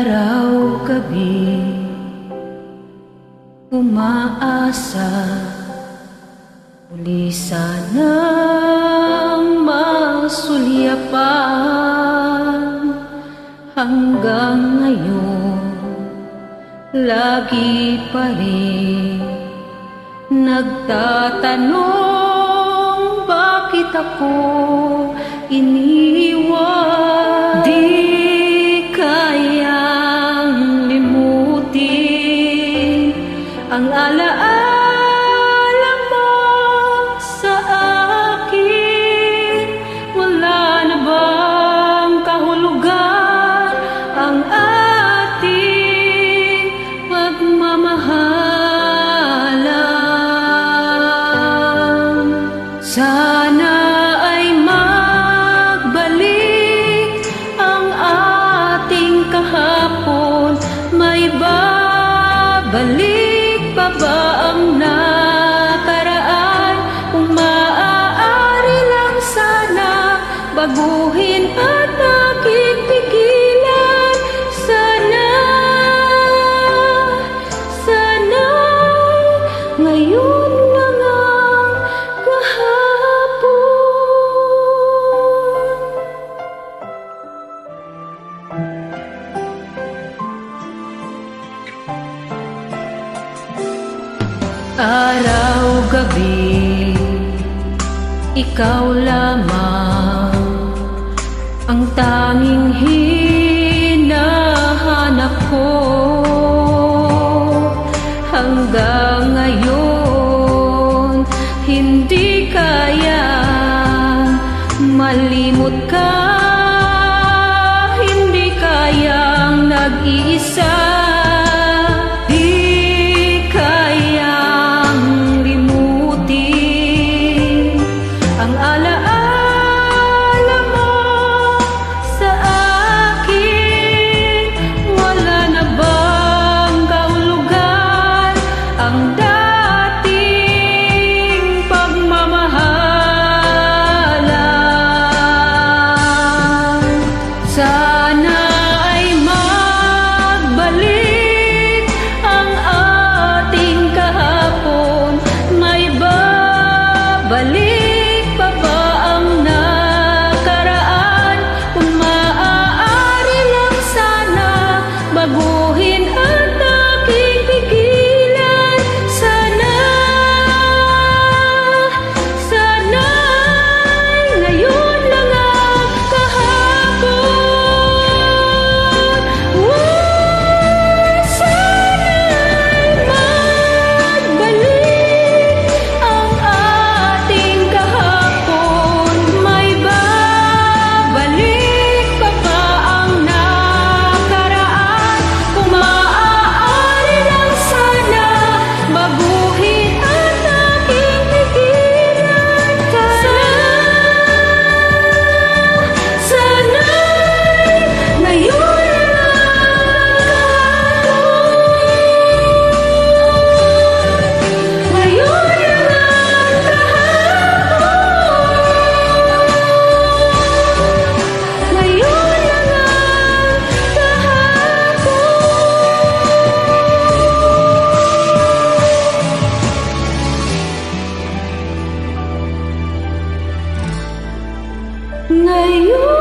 Araw, gabi, umaasa. Muli sanang masulyapan Hanggang ngayon, lagi pa rin Nagtatanong bakit ako iniwan Ang alaala mo sa akin Wala na bang kahulugan Ang ating pagmamahalan? Sana ay magbalik ang ating kahapon May babalik araw, gabi Ikaw lamang. Ang tanging hinahanap ko. Hanggang ngayon Hindi kaya malimot ka. ang alam ngày ước